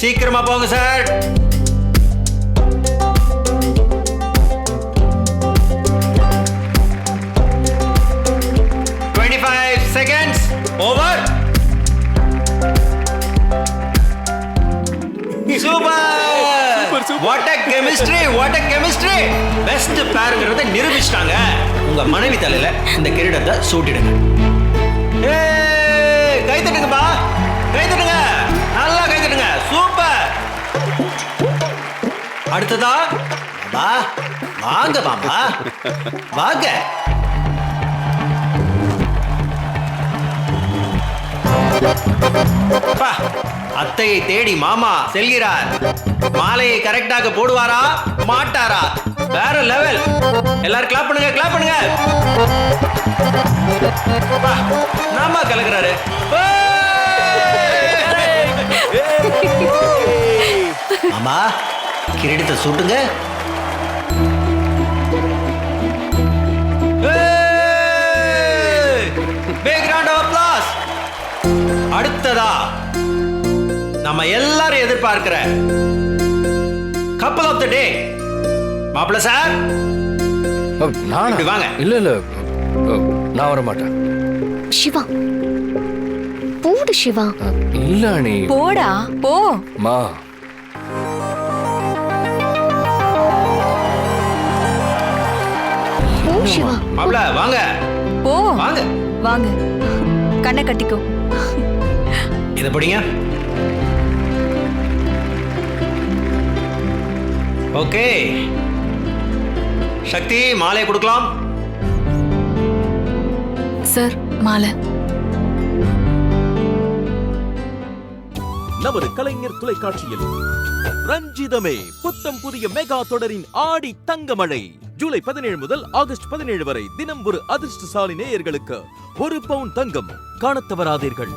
சீக்கிரமா போங்க sir. Twenty five seconds over super what a chemistry what a chemistry best பேருங்கிறத நிரூபிச்சிட்டாங்க. உங்க மனைவி தலையில இந்த கிரீடத்தை சூட்டிடுங்க. ஏய். அடுத்ததா? பா வாங்க மாமா. வாங்க. அத்தையை தேடி மாமா செல்கிறார். மாலையை கரெக்டாக போடுவாரா? மாட்டாரா? வேற லெவல் எல்லாரும் கிளாப் பண்ணுங்க கிளாப் பண்ணுங்க. நாமா கலக்குறாரு. மாமா கிரீடத்தை சூட்டுங்க. அடுத்ததா நம்ம எல்லாரும் எதிர்பார்க்கிற கப்பல் ஆஃப் த டே மாப்பிள்ள சார்? ஓ, நானா? வாங்க. இல்ல இல்ல. நான் வர மாட்டேன் சிவா. போடு சிவா. இல்ல அணி போடா போ. மா. மாப்பிள்ள வாங்க. போ. வாங்க. வாங்க. கண்ணை கட்டிக்கோ. இதை படிங்க. ஓகே. சக்தி மாலை கொடுக்கலாம். சார் மாலை. நமது கலைஞர் தொலைக்காட்சியில் ரஞ்சிதமே புத்தம் புதிய மெகா தொடரின் ஆடி தங்கமழை. ஜூலை பதினேழு முதல் ஆகஸ்ட் பதினேழு வரை தினம் ஒரு அதிர்ஷ்டசாலி நேயர்களுக்கு ஒரு பவுன் தங்கம் காண தவறாதீர்கள்